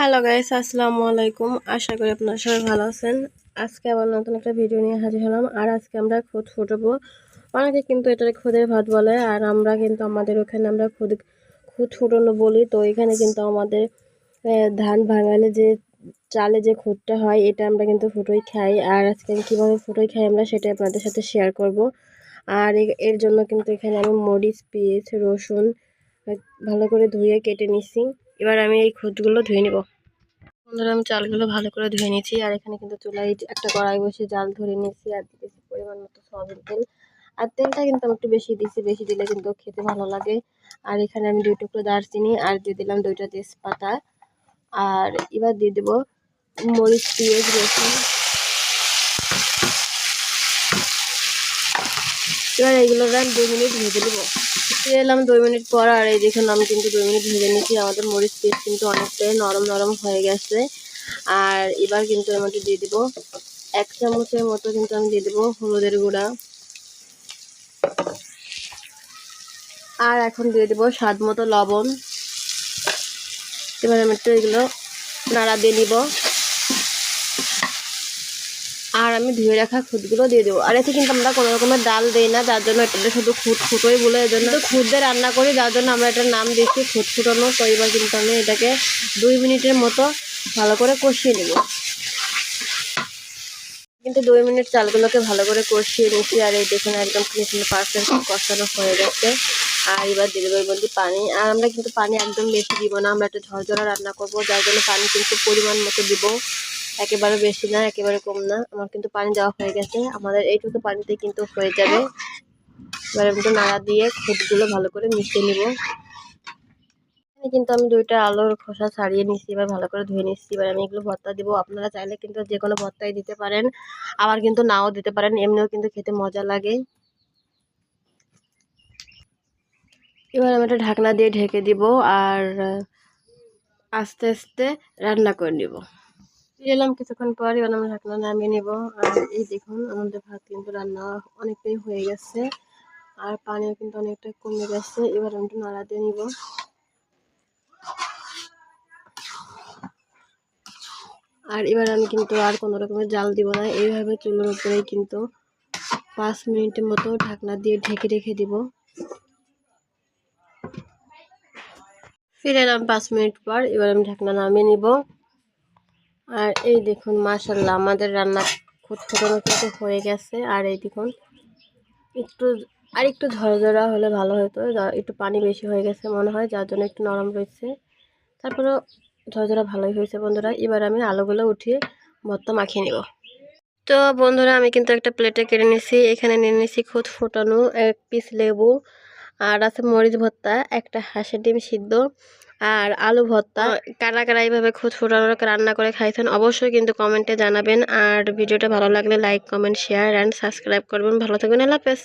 Hello guys আসসালামু আলাইকুম। আশা করি আপনারা সবাই ভালো আছেন। আজকে আবার নতুন একটা ভিডিও নিয়ে হাজির হলাম। আর আজকে আমরা খুদ ফুটবো। অনেকে কিন্তু এটাকে খুদের ভাত বলে, আর আমরা কিন্তু আমাদের ওখানে আমরা খুদ খুদ ফুটানো বলি। তো এখানে কিন্তু আমাদের ধান ভাঙালে যে চালে যে খুদটা হয়, এটা আমরা কিন্তু ফুটোই খাই। আর আজকে কীভাবে ফুটোই খাই আমরা সেটা আপনাদের সাথে শেয়ার করব। আর এর জন্য কিন্তু এখানে আমি মরিচ, পেঁয়াজ, রসুন, ভালো করে ধুয়ে কেটে নিছি। এবার আমি এই খুদগুলো ধুয়ে নিব। বন্ধুরা, আমি চালগুলো ভালো করে ধুয়ে নিয়েছি আর এখানে কিন্তু চুলায় একটা কড়াই বসে জাল ধরে নিয়েছি আর দিয়েছি পরিমাণ মতো সয়াবিন তেল। আর তেলটা কিন্তু আমি একটু বেশি দিয়েছি বেশি দিলে কিন্তু খেতে ভালো লাগে। আর এখানে আমি দুই টুকরো দারচিনি আর দিয়ে দিলাম দুইটা তেজপাতা। আর এবার দিয়ে দেবো মরিচ, পেঁয়াজ, রসুন। এবার এইগুলো দুই মিনিট ভেজে দেবো ফিরে এলাম দুই মিনিট পর, আর এই দেখুন আমি কিন্তু দুই মিনিট ভেজে নিয়েছি। আমাদের মরিচ পেস্ট কিন্তু অনেকটাই নরম নরম হয়ে গেছে। আর এবার কিন্তু এর মধ্যে দিয়ে দেবো এক চামচের মতো কিন্তু আমি দিয়ে দেবো হলুদের গুঁড়া। আর এখন দিয়ে দেবো স্বাদ মতো লবণ। এবার আমি একটু এগুলো নাড়া দিয়ে নিব। আর আমি ধুয়ে রাখা খুদগুলো দিয়ে দেবো। আর এতে কিন্তু আমরা কোনো রকমের ডাল দিই না, যার জন্য এটাতে শুধু খুদ ফুটোই বলে এই জন্য। খুদ দিয়ে রান্না করি, যার জন্য আমরা এটার নাম দিচ্ছি খুদ ফুটানো। তো এবার কিন্তু আমি এটাকে দুই মিনিটের মতো ভালো করে কষিয়ে নেব। কিন্তু দুই মিনিট চালগুলোকে ভালো করে কষিয়ে নিচ্ছি, আর এই দেখুন একদম কিন্তু পারফেক্ট কষানো হয়ে গেছে। আর এবার দিয়ে দেবো এর পানি। আর আমরা কিন্তু পানি একদম বেশি দিব না, আমরা একটা ঝরঝরা রান্না করব, যার জন্য পানি কিন্তু পরিমাণ মতো দিব। একেবারে বেশি না, একেবারে কম না। আমার কিন্তু পানি দেওয়া হয়ে গেছে। আমাদের এইটুকু পানিতে কিন্তু হয়ে যাবে। এবার আমি একটু নাড়া দিয়ে খুঁটগুলো ভালো করে মিশিয়ে নিব। কিন্তু আমি দুইটা আলুর খোসা ছাড়িয়ে নিচ্ছি এবার ভালো করে ধুয়ে নিচ্ছি। এবার আমি এগুলো ভর্তা দিব। আপনারা চাইলে কিন্তু যে কোনো ভর্তাই দিতে পারেন। আবার কিন্তু নাও দিতে পারেন, এমনিও কিন্তু খেতে মজা লাগে। এবার আমি ঢাকনা দিয়ে ঢেকে দিব আর আস্তে আস্তে রান্না করে নিব। ফিরে এলাম কিছুক্ষণ পর এবার আমি ঢাকনা নামিয়ে নেব। আর এই দেখুন, আমাদের ভাত কিন্তু রান্না অনেকটাই হয়ে গেছে। আর পানিও কিন্তু অনেকটা কমে গেছে। এবার আমি একটু নাড়া দিয়ে নিব। আর এবার আমি কিন্তু আর কোনো রকমের জাল দিব না। এইভাবে চুলোর উপরেই কিন্তু পাঁচ মিনিটের মতো ঢাকনা দিয়ে ঢেকে রেখে দিব। ফিরে এলাম পাঁচ মিনিট পর। এবার আমি ঢাকনা নামিয়ে নিব। আর এই দেখুন মাশাল্লাহ আমাদের রান্না খুব ছোটো কিন্তু হয়ে গেছে। আর এই দেখুন, একটু, আর একটু ঝরঝরা হলে ভালো হতো একটু পানি বেশি হয়ে গেছে মনে হয়, যার জন্য একটু নরম রয়েছে। তারপরেও ঝরঝরা ভালোই হয়েছে বন্ধুরা। এবার আমি আলুগুলো উঠিয়ে ভর্তা মাখিয়ে নেব। তো বন্ধুরা, আমি কিন্তু একটা প্লেটে কেটে নিয়েছি। এখানে নিয়ে নিয়েছি খুদ ফোটানো, এক পিস লেবু আর আছে মরিচ ভর্তা, একটা হাঁসের ডিম সিদ্ধ আর আলু ভর্তা। কারা কারা এইভাবে খুদ ফুটানোর রান্না করে খাইছেন অবশ্যই কিন্তু কমেন্টে জানাবেন। আর ভিডিওটা ভালো লাগলে like, comment share and subscribe করবেন। ভালো থাকবেন, আল্লাহ হাফেজ।